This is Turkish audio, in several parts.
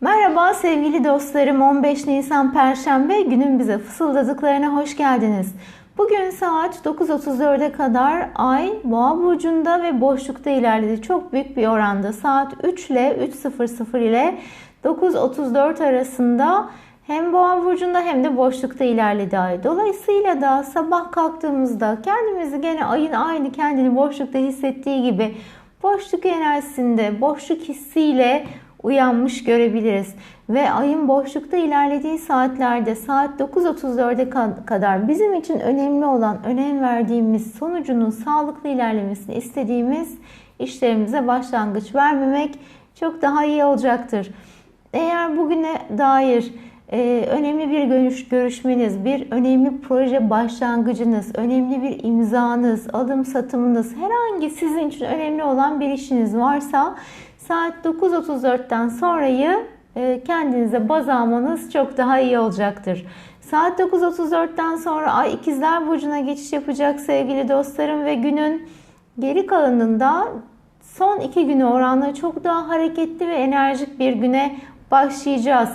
Merhaba sevgili dostlarım 15 Nisan Perşembe günün bize fısıldadıklarına hoş geldiniz. Bugün saat 9.34'e kadar Ay Boğa burcunda ve boşlukta ilerledi. Çok büyük bir oranda saat 3 ile 3.00 ile 9.34 arasında hem Boğa burcunda hem de boşlukta ilerledi Ay. Dolayısıyla da sabah kalktığımızda kendimizi gene ayın aynı kendini boşlukta hissettiği gibi boşluk enerjisinde, boşluk hissiyle uyanmış görebiliriz. Ve ayın boşlukta ilerlediği saatlerde saat 9.34'e kadar bizim için önemli olan, önem verdiğimiz sonucunun sağlıklı ilerlemesini istediğimiz işlerimize başlangıç vermemek çok daha iyi olacaktır. Eğer bugüne dair ee, önemli bir görüş, görüşmeniz, bir önemli proje başlangıcınız, önemli bir imzanız, alım satımınız, herhangi sizin için önemli olan bir işiniz varsa saat 9.34'ten sonrayı e, kendinize baz almanız çok daha iyi olacaktır. Saat 9.34'ten sonra Ay ikizler Burcu'na geçiş yapacak sevgili dostlarım ve günün geri kalanında son iki günü oranla çok daha hareketli ve enerjik bir güne başlayacağız.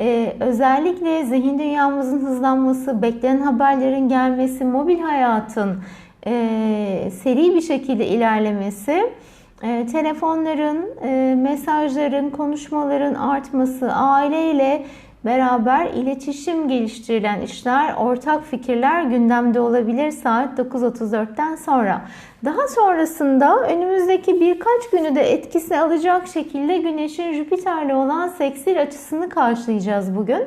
Ee, özellikle zihin dünyamızın hızlanması, beklenen haberlerin gelmesi, mobil hayatın e, seri bir şekilde ilerlemesi, e, telefonların, e, mesajların, konuşmaların artması, aileyle beraber iletişim geliştirilen işler, ortak fikirler gündemde olabilir saat 9.34'ten sonra. Daha sonrasında önümüzdeki birkaç günü de etkisini alacak şekilde Güneş'in Jüpiter'le olan seksil açısını karşılayacağız bugün.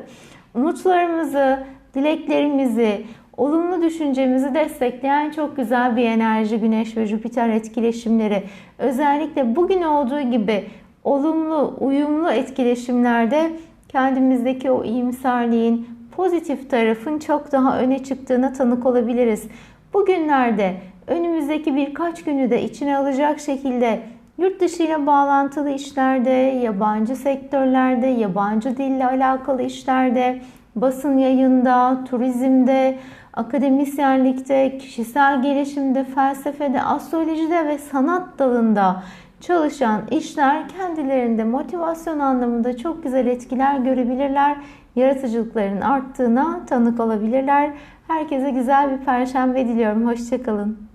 Umutlarımızı, dileklerimizi, olumlu düşüncemizi destekleyen çok güzel bir enerji Güneş ve Jüpiter etkileşimleri. Özellikle bugün olduğu gibi olumlu, uyumlu etkileşimlerde kendimizdeki o iyimserliğin, pozitif tarafın çok daha öne çıktığına tanık olabiliriz. Bugünlerde önümüzdeki birkaç günü de içine alacak şekilde yurt dışı ile bağlantılı işlerde, yabancı sektörlerde, yabancı dille alakalı işlerde, basın yayında, turizmde, akademisyenlikte, kişisel gelişimde, felsefede, astrolojide ve sanat dalında çalışan işler kendilerinde motivasyon anlamında çok güzel etkiler görebilirler. Yaratıcılıklarının arttığına tanık olabilirler. Herkese güzel bir perşembe diliyorum. Hoşçakalın.